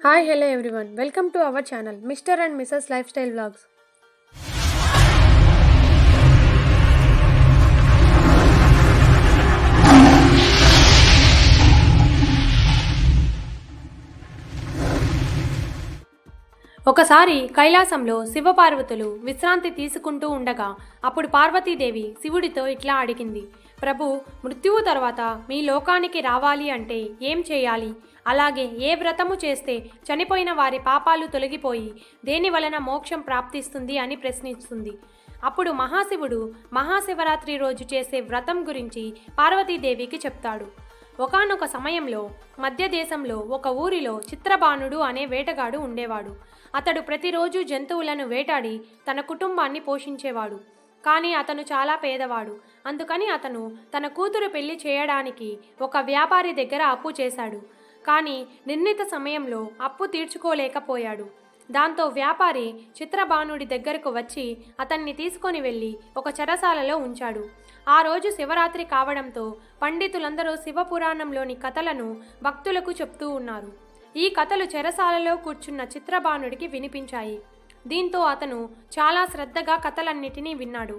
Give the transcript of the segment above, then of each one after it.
Hi hello everyone welcome to our channel mister and missus lifestyle vlogs ఒకసారి కైలాసంలో శివపార్వతులు విశ్రాంతి తీసుకుంటూ ఉండగా అప్పుడు పార్వతీదేవి శివుడితో ఇట్లా అడిగింది ప్రభు మృత్యువు తర్వాత మీ లోకానికి రావాలి అంటే ఏం చేయాలి? అలాగే ఏ వ్రతము చేస్తే చనిపోయిన వారి పాపాలు తొలగిపోయి దేని వలన మోక్షం ప్రాప్తిస్తుంది అని ప్రశ్నిస్తుంది. అప్పుడు మహాశివుడు మహాశివరాత్రి రోజు చేసే వ్రతం గురించి పార్వతీదేవికి చెప్తాడు. ఒకానొక సమయంలో మధ్య దేశంలో ఒక ఊరిలో చిత్రబాణుడు అనే వేటగాడు ఉండేవాడు. అతడు ప్రతిరోజు జంతువులను వేటాడి తన కుటుంబాన్ని పోషించేవాడు. కానీ అతను చాలా పేదవాడు. అందుకని అతను తన కూతురు పెళ్ళి చేయడానికి ఒక వ్యాపారి దగ్గర అప్పు చేశాడు. కానీ నిర్ణీత సమయంలో అప్పు తీర్చుకోలేకపోయాడు. దాంతో వ్యాపారి చిత్రబాణుడి దగ్గరకు వచ్చి అతన్ని తీసుకొని వెళ్ళి ఒక చెరసాలలో ఉంచాడు. ఆ రోజు శివరాత్రి కావడంతో పండితులందరూ శివపురాణంలోని కథలను భక్తులకు చెప్తూ ఉన్నారు. ఈ కథలు చెరసాలలో కూర్చున్న చిత్రబాణుడికి వినిపించాయి. దీంతో అతను చాలా శ్రద్ధగా కథలన్నిటినీ విన్నాడు.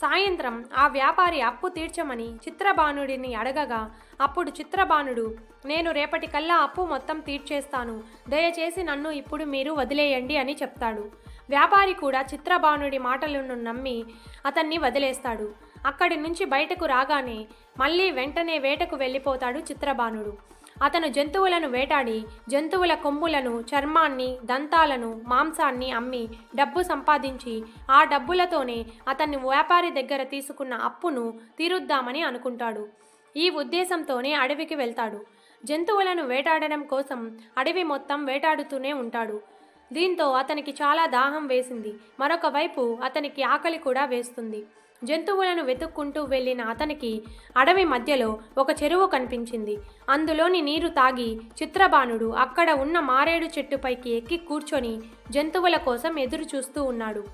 సాయంత్రం ఆ వ్యాపారి అప్పు తీర్చమని చిత్రబాణుడిని అడగగా అప్పుడు చిత్రబాణుడు నేను రేపటికల్లా అప్పు మొత్తం తీర్చేస్తాను. దయచేసి నన్ను ఇప్పుడు మీరు వదిలేయండి అని చెప్తాడు. వ్యాపారి కూడా చిత్రబాణుడి మాటలను నమ్మి అతన్ని వదిలేస్తాడు. అక్కడి నుంచి బయటకు రాగానే మళ్ళీ వెంటనే వేటకు వెళ్ళిపోతాడు చిత్రబాణుడు అతను జంతువులను వేటాడి జంతువుల కొమ్ములను చర్మాన్ని దంతాలను మాంసాన్ని అమ్మి డబ్బు సంపాదించి ఆ డబ్బులతోనే అతన్ని వ్యాపారి దగ్గర తీసుకున్న అప్పును తీరుద్దామని అనుకుంటాడు. ఈ ఉద్దేశంతోనే అడవికి వెళ్తాడు. జంతువులను వేటాడడం కోసం అడవి మొత్తం వేటాడుతూనే ఉంటాడు. దీంతో అతనికి చాలా దాహం వేసింది. మరొక వైపు అతనికి ఆకలి కూడా వేస్తుంది. జంతువులను వెతుక్కుంటూ వెళ్ళిన అతనికి అడవి మధ్యలో ఒక చెరువు కనిపించింది. అందులోని నీరు తాగి చిత్రబాణుడు అక్కడ ఉన్న మారేడు చెట్టుపైకి ఎక్కి కూర్చొని జంతువుల కోసం ఎదురు చూస్తూ ఉన్నాడు.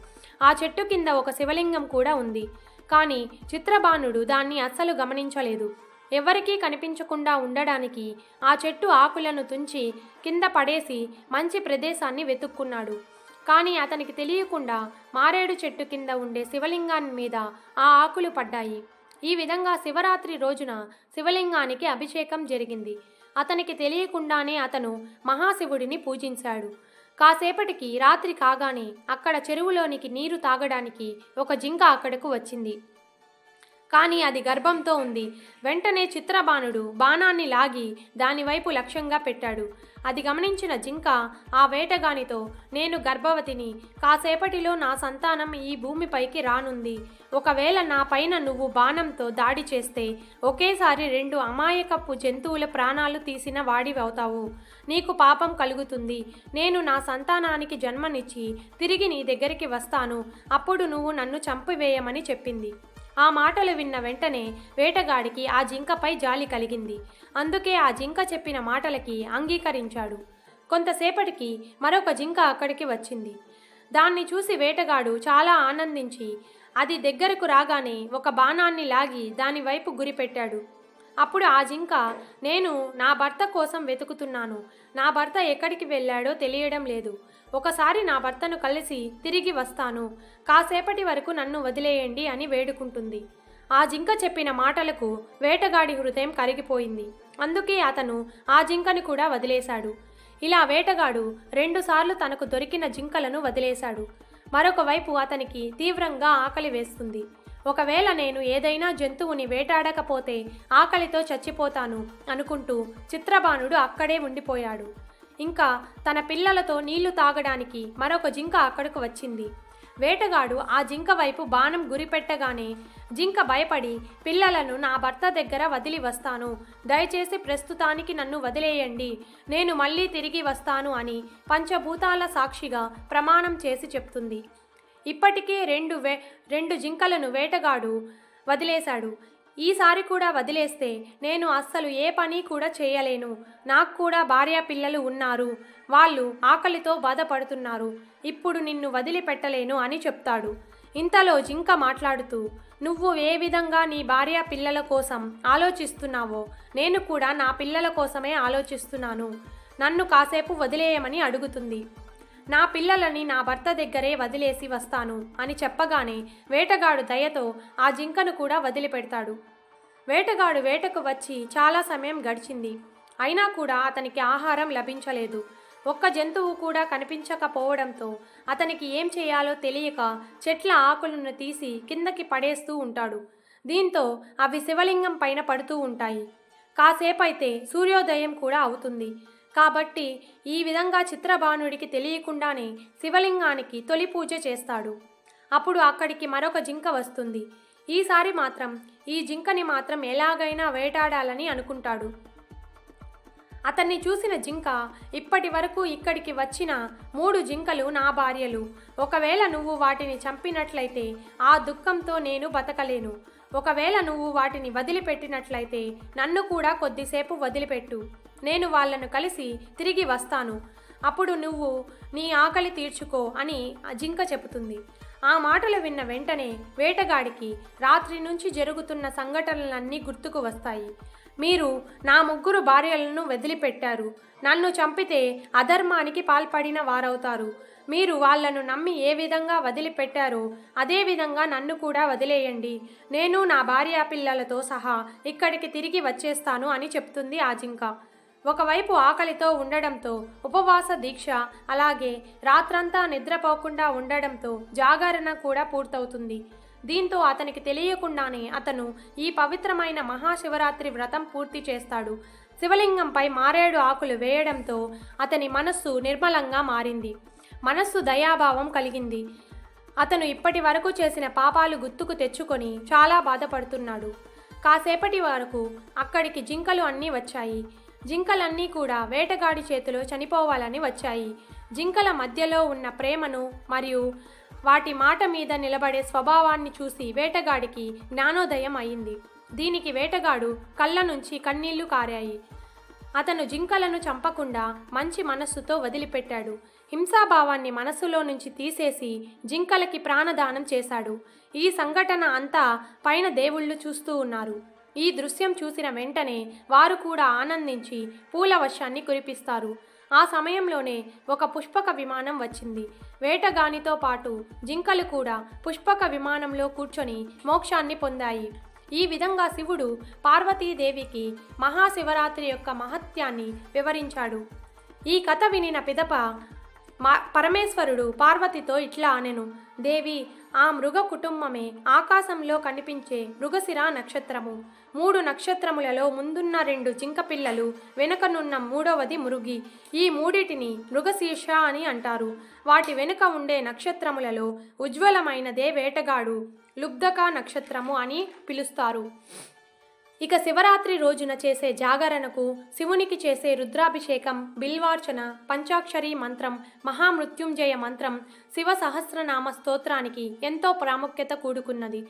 ఆ చెట్టు కింద ఒక శివలింగం కూడా ఉంది. కానీ చిత్రబాణుడు దాన్ని అస్సలు గమనించలేదు. ఎవరికీ కనిపించకుండా ఉండడానికి ఆ చెట్టు ఆకులను తుంచి కింద పడేసి మంచి ప్రదేశాన్ని వెతుక్కున్నాడు. కానీ అతనికి తెలియకుండా మారేడు చెట్టు కింద ఉండే శివలింగాన్ని మీద ఆ ఆకులు పడ్డాయి. ఈ విధంగా శివరాత్రి రోజున శివలింగానికి అభిషేకం జరిగింది. అతనికి తెలియకుండానే అతను మహాశివుడిని పూజించాడు. కాసేపటికి రాత్రి కాగానే అక్కడ చెరువులోనికి నీరు తాగడానికి ఒక జింక అక్కడకు వచ్చింది. కానీ అది గర్భంతో ఉంది. వెంటనే చిత్రబాణుడు బాణాన్ని లాగి దానివైపు లక్ష్యంగా పెట్టాడు. అది గమనించిన జింక ఆ వేటగానితో నేను గర్భవతిని. కాసేపటిలో నా సంతానం ఈ భూమిపైకి రానుంది. ఒకవేళ నా పైన నువ్వు బాణంతో దాడి చేస్తే ఒకేసారి రెండు అమాయకపు జంతువుల ప్రాణాలు తీసిన వాడివవుతావు. నీకు పాపం కలుగుతుంది. నేను నా సంతానానికి జన్మనిచ్చి తిరిగి నీ దగ్గరికి వస్తాను. అప్పుడు నువ్వు నన్ను చంపివేయమని చెప్పింది. ఆ మాటలు విన్న వెంటనే వేటగాడికి ఆ జింకపై జాలి కలిగింది. అందుకే ఆ జింక చెప్పిన మాటలకి అంగీకరించాడు. కొంతసేపటికి మరొక జింక అక్కడికి వచ్చింది. దాన్ని చూసి వేటగాడు చాలా ఆనందించి అది దగ్గరకు రాగానే ఒక బాణాన్ని లాగి దాని వైపు గురిపెట్టాడు. అప్పుడు ఆ జింక నేను నా భర్త కోసం వెతుకుతున్నాను. నా భర్త ఎక్కడికి వెళ్ళాడో తెలియడం లేదు. ఒకసారి నా భర్తను కలిసి తిరిగి వస్తాను. కాసేపటి వరకు నన్ను వదిలేయండి అని వేడుకుంటుంది. ఆ జింక చెప్పిన మాటలకు వేటగాడి హృదయం కరిగిపోయింది. అందుకే అతను ఆ జింకను కూడా వదిలేశాడు. ఇలా వేటగాడు రెండుసార్లు తనకు దొరికిన జింకలను వదిలేశాడు. మరొకవైపు అతనికి తీవ్రంగా ఆకలి వేస్తుంది. ఒకవేళ నేను ఏదైనా జంతువుని వేటాడకపోతే ఆకలితో చచ్చిపోతాను అనుకుంటూ చిత్రబాణుడు అక్కడే ఉండిపోయాడు. ఇంకా తన పిల్లలతో నీళ్ళు తాగడానికి మరొక జింక అక్కడకు వచ్చింది. వేటగాడు ఆ జింక వైపు బాణం గురిపెట్టగానే జింక భయపడి పిల్లలను నా భర్త దగ్గర వదిలి వస్తాను. దయచేసి ప్రస్తుతానికి నన్ను వదిలేయండి. నేను మళ్ళీ తిరిగి వస్తాను అని పంచభూతాల సాక్షిగా ప్రమాణం చేసి చెప్తుంది. ఇప్పటికే రెండు వే రెండు జింకలను వేటగాడు వదిలేశాడు. ఈసారి కూడా వదిలేస్తే నేను అస్సలు ఏ పని కూడా చేయలేను. నాకు కూడా భార్య పిల్లలు ఉన్నారు. వాళ్ళు ఆకలితో బాధపడుతున్నారు. ఇప్పుడు నిన్ను వదిలిపెట్టలేను అని చెప్తాడు. ఇంతలో జింక మాట్లాడుతూ నువ్వు ఏ విధంగా నీ భార్య పిల్లల కోసం ఆలోచిస్తున్నావో నేను కూడా నా పిల్లల కోసమే ఆలోచిస్తున్నాను. నన్ను కాసేపు వదిలేయమని అడుగుతుంది. నా పిల్లలని నా భర్త దగ్గరే వదిలేసి వస్తాను అని చెప్పగానే వేటగాడు దయతో ఆ జింకను కూడా వదిలిపెడతాడు. వేటగాడు వేటకు వచ్చి చాలా సమయం గడిచింది. అయినా కూడా అతనికి ఆహారం లభించలేదు. ఒక్క జంతువు కూడా కనిపించకపోవడంతో అతనికి ఏం చేయాలో తెలియక చెట్ల ఆకులను తీసి కిందకి పడేస్తూ ఉంటాడు. దీంతో అవి శివలింగం పైన పడుతూ ఉంటాయి. కాసేపైతే సూర్యోదయం కూడా అవుతుంది. కాబట్టి ఈ విధంగా చిత్రబాణుడికి తెలియకుండానే శివలింగానికి తొలి పూజ చేస్తాడు. అప్పుడు అక్కడికి మరొక జింక వస్తుంది. ఈసారి మాత్రం ఈ జింకని మాత్రం ఎలాగైనా వేటాడాలని అనుకుంటాడు. అతన్ని చూసిన జింక ఇప్పటి వరకు ఇక్కడికి వచ్చిన మూడు జింకలు నా భార్యలు. ఒకవేళ నువ్వు వాటిని చంపినట్లయితే ఆ దుఃఖంతో నేను బతకలేను. ఒకవేళ నువ్వు వాటిని వదిలిపెట్టినట్లయితే నన్ను కూడా కొద్దిసేపు వదిలిపెట్టు. నేను వాళ్ళను కలిసి తిరిగి వస్తాను. అప్పుడు నువ్వు నీ ఆకలి తీర్చుకో అని జింక చెబుతుంది. ఆ మాటలు విన్న వెంటనే వేటగాడికి రాత్రి నుంచి జరుగుతున్న సంఘటనలన్నీ గుర్తుకు వస్తాయి. మీరు నా ముగ్గురు భార్యలను వదిలిపెట్టారు. నన్ను చంపితే అధర్మానికి పాల్పడిన వారవుతారు. మీరు వాళ్ళను నమ్మి ఏ విధంగా వదిలిపెట్టారో అదే విధంగా నన్ను కూడా వదిలేయండి. నేను నా భార్య పిల్లలతో సహా ఇక్కడికి తిరిగి వచ్చేస్తాను అని చెప్తుంది ఆ జింక. ఒకవైపు ఆకలితో ఉండడంతో ఉపవాస దీక్ష అలాగే రాత్రంతా నిద్రపోకుండా ఉండడంతో జాగరణ కూడా పూర్తవుతుంది. దీంతో అతనికి తెలియకుండానే అతను ఈ పవిత్రమైన మహాశివరాత్రి వ్రతం పూర్తి చేస్తాడు. శివలింగంపై మారేడు ఆకులు వేయడంతో అతని మనస్సు నిర్మలంగా మారింది. మనస్సు దయాభావం కలిగింది. అతను ఇప్పటి వరకు చేసిన పాపాలు గుర్తుకు తెచ్చుకొని చాలా బాధపడుతున్నాడు. కాసేపటి వరకు అక్కడికి జింకలు అన్నీ వచ్చాయి. జింకలన్నీ కూడా వేటగాడి చేతిలో చనిపోవాలని వచ్చాయి. జింకల మధ్యలో ఉన్న ప్రేమను మరియు వాటి మాట మీద నిలబడే స్వభావాన్ని చూసి వేటగాడికి జ్ఞానోదయం అయింది. దీనికి వేటగాడు కళ్ళ నుంచి కన్నీళ్ళు కారాయి. అతను జింకలను చంపకుండా మంచి మనస్సుతో వదిలిపెట్టాడు. హింసాభావాన్ని మనస్సులో నుంచి తీసేసి జింకలకి ప్రాణదానం చేశాడు. ఈ సంఘటన అంతా పైన దేవుళ్ళు చూస్తూ ఉన్నారు. ఈ దృశ్యం చూసిన వెంటనే వారు కూడా ఆనందించి పూల వర్షాన్ని కురిపిస్తారు. ఆ సమయంలోనే ఒక పుష్పక విమానం వచ్చింది. వేటగానితో పాటు జింకలు కూడా పుష్పక విమానంలో కూర్చొని మోక్షాన్ని పొందాయి. ఈ విధంగా శివుడు పార్వతీదేవికి మహాశివరాత్రి యొక్క మహత్యాన్ని వివరించాడు. ఈ కథ వినిన పిదప మా పరమేశ్వరుడు పార్వతితో ఇట్లా అనెను. దేవి ఆ మృగ కుటుంబమే ఆకాశంలో కనిపించే మృగశిర నక్షత్రము. మూడు నక్షత్రములలో ముందున్న రెండు జింకపిల్లలు వెనుకనున్న మూడవది మృగి. ఈ మూడిటిని మృగశీర్ష అని అంటారు. వాటి వెనుక ఉండే నక్షత్రములలో ఉజ్వలమైనదే వేటగాడు లుబ్ధక నక్షత్రము అని పిలుస్తారు. ఇక శివరాత్రి రోజున చేసే జాగరణకు శివునికి చేసే రుద్రాభిషేకం బిల్వార్చన పంచాక్షరి మంత్రం మహామృత్యుంజయ మంత్రం శివ సహస్రనామ స్తోత్రానికి ఎంతో ప్రాముఖ్యత కూడుకున్నది.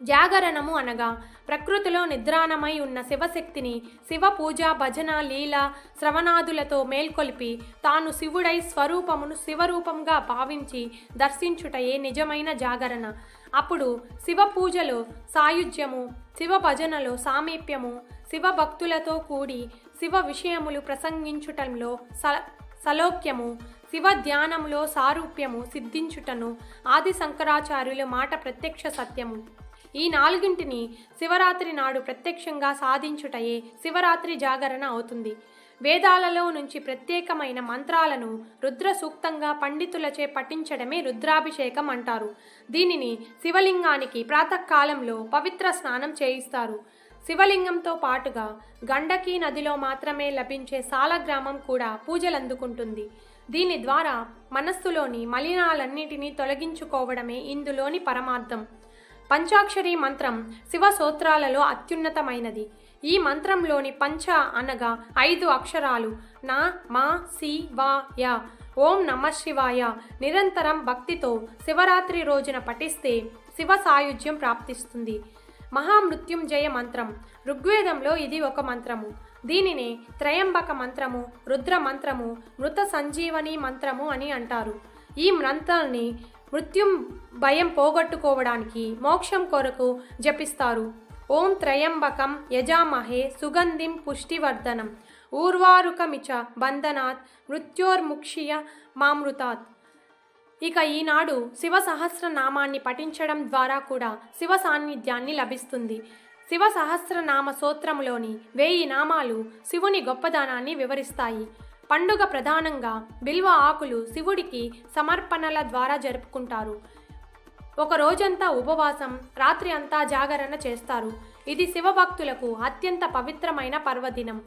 జాగరణము అనగా ప్రకృతిలో నిద్రాణమై ఉన్న శివశక్తిని శివ పూజ భజన లీల శ్రవణాదులతో మేల్కొల్పి తాను శివుడై స్వరూపమును శివరూపంగా భావించి దర్శించుటయే నిజమైన జాగరణ. అప్పుడు శివ పూజలో సాయుధ్యము శివ భజనలో సామీప్యము శివ భక్తులతో కూడి శివ విషయములు ప్రసంగించుటంలో స సలోక్యము శివ ధ్యానంలో సారూప్యము సిద్ధించుటను ఆది శంకరాచార్యుల మాట ప్రత్యక్ష సత్యము. ఈ నాలుగింటిని శివరాత్రి నాడు ప్రత్యక్షంగా సాధించుటయే శివరాత్రి జాగరణ అవుతుంది. వేదాలలో నుంచి ప్రత్యేకమైన మంత్రాలను రుద్ర సూక్తంగా పండితులచే పఠించడమే రుద్రాభిషేకం అంటారు. దీనిని శివలింగానికి ప్రాతకాలంలో పవిత్ర స్నానం చేయిస్తారు. శివలింగంతో పాటుగా గండకీ నదిలో మాత్రమే లభించే సాలగ్రామం కూడా పూజలందుకుంటుంది. దీని ద్వారా మనస్సులోని మలినాలన్నిటినీ తొలగించుకోవడమే ఇందులోని పరమార్థం. పంచాక్షరి మంత్రం శివ సూత్రాలలో అత్యున్నతమైనది. ఈ మంత్రంలోని పంచ అనగా ఐదు అక్షరాలు. నా మా సి వా ఓం నమ శివాయ. నిరంతరం భక్తితో శివరాత్రి రోజున పఠిస్తే శివ సాయుధ్యం ప్రాప్తిస్తుంది. మహామృత్యుంజయ మంత్రం. ఋగ్వేదంలో ఇది ఒక మంత్రము. దీనిని త్రయంబక మంత్రము రుద్ర మంత్రము మృత సంజీవని మంత్రము అని అంటారు. ఈ మంత్రాన్ని మృత్యుం భయం పోగొట్టుకోవడానికి మోక్షం కొరకు జపిస్తారు. ఓం త్రయంబకం యజామహే సుగంధిం పుష్టివర్ధనం. ఊర్వారుకమిచ బంధనాత్ మృత్యోర్ముక్షియ మామృతాత్. ఇక ఈనాడు శివ సహస్రనామాన్ని పఠించడం ద్వారా కూడా శివ సాన్నిధ్యాన్ని లభిస్తుంది. శివ సహస్రనామ సూత్రములోని వేయి నామాలు శివుని గొప్పదనాన్ని వివరిస్తాయి. పండుగ ప్రధానంగా బిల్వ ఆకులు శివుడికి సమర్పణల ద్వారా జరుపుకుంటారు. ఒక రోజంతా ఉపవాసం రాత్రి అంతా జాగరణ చేస్తారు. ఇది శివభక్తులకు అత్యంత పవిత్రమైన పర్వదినం.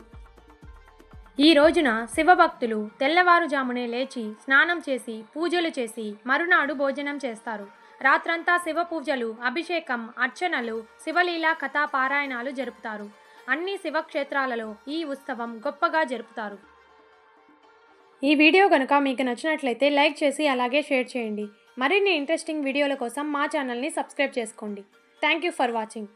ఈ రోజున శివభక్తులు తెల్లవారుజామునే లేచి స్నానం చేసి పూజలు చేసి మరునాడు భోజనం చేస్తారు. రాత్రంతా శివ పూజలు అభిషేకం అర్చనలు శివలీల కథా పారాయణాలు జరుపుతారు. అన్ని శివక్షేత్రాలలో ఈ ఉత్సవం గొప్పగా జరుపుతారు. ఈ వీడియో కనుక మీకు నచ్చినట్లయితే లైక్ చేసి అలాగే షేర్ చేయండి. మరిన్ని ఇంట్రెస్టింగ్ వీడియోల కోసం మా ఛానల్ని సబ్స్క్రైబ్ చేసుకోండి. Thank you for watching